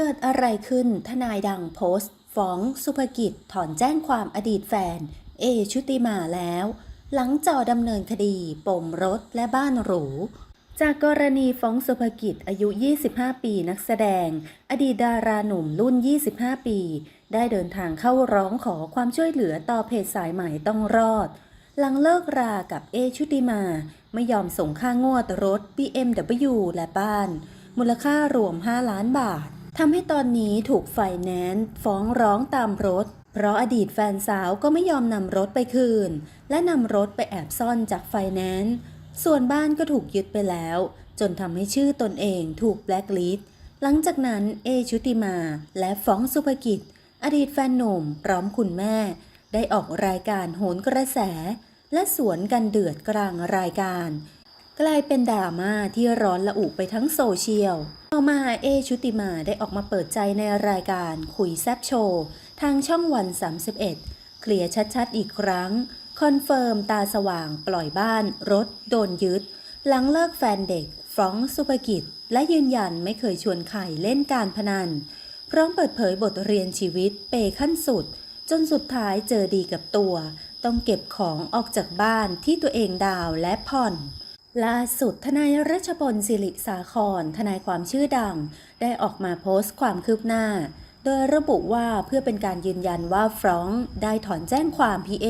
เกิดอะไรขึ้นทนายดังโพสต์ฟ้องสุภกิจถอนแจ้งความอดีตแฟน เอชุติมาแล้ว หลังจอดำเนินคดี ปมรถและบ้านหรู จากกรณีฟ้องสุภกิจอายุ 25 ปีนักแสดง อดีตดาราหนุ่มรุ่น 25 ปี ได้เดินทางเข้าร้องขอความช่วยเหลือต่อเพจสายใหม่ต้องรอด หลังเลิกรากับเอชุติมา ไม่ยอมส่งค่างวดรถ BMW และบ้าน มูลค่ารวม 5 ล้านบาท ทำให้ตอนนี้ถูกไฟแนนซ์ฟ้องร้องตามรถ เพราะอดีตแฟนสาวก็ไม่ยอมนำรถไปคืน และนำรถไปแอบซ่อนจากไฟแนนซ์ส่วนบ้านก็ถูกยึดไปแล้ว จนทำให้ชื่อตนเองถูกแบล็คลิสต์หลังจากนั้นเอชุติมาและฟ้องสุภกิจ อดีตแฟนหนุ่มพร้อมคุณแม่ ได้ออกรายการโหนกระแส และสวนกันเดือดกลางรายการ กลายเป็นดราม่าที่ร้อนระอุไปทั้งโซเชียล ต่อมาเอชุติมาได้ออกมาเปิดใจในรายการคุยแซบโชว์ ทางช่องวัน 31 เคลียร์ชัดๆอีกครั้ง คอนเฟิร์มตาสว่างปล่อยบ้าน รถ โดนยึด หลังเลิกแฟนเด็กฟรองก์สุภกิจ และยืนยันไม่เคยชวนใครเล่นการพนัน พร้อมเปิดเผยบทเรียนชีวิตเปขั้นสุด จนสุดท้ายเจอดีกับตัว ต้องเก็บของออกจากบ้านที่ตัวเองดาวและผ่อน ล่าสุดทนายรัชพลศิริสาคร ทนายความชื่อดัง ได้ออกมาโพสต์ความคืบหน้า โดยระบุว่าเพื่อเป็นการยืนยันว่าฟรองก์ได้ถอนแจ้งความพีเอ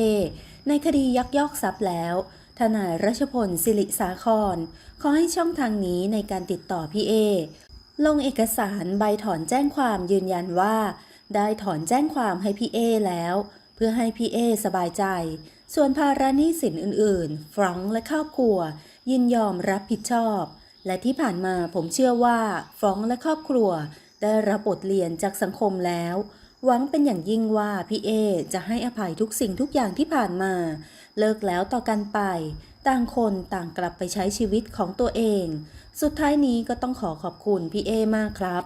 ในคดียักยอกทรัพย์แล้ว ทนายรัชพลศิริสาคร ขอให้ช่องทางนี้ในการติดต่อพีเอลงเอกสารใบถอนแจ้งความยืนยันว่า ได้ถอนแจ้งความให้พีเอแล้วเพื่อให้พี่เอสบายใจ ส่วนภาระหนี้สินอื่นๆ ฟรองก์และครอบครัว ยินยอมรับผิดชอบ และที่ผ่านมาผมเชื่อว่าฟรองและครอบครัว ได้รับบทเรียนจากสังคมแล้ว หวังเป็นอย่างยิ่งว่าพี่เอจะให้อภัยทุกสิ่งทุกอย่างที่ผ่านมา เลิกแล้วต่อกันไป ต่างคนต่างกลับไปใช้ชีวิตของตัวเอง สุดท้ายนี้ก็ต้องขอขอบคุณพี่เอมากครับ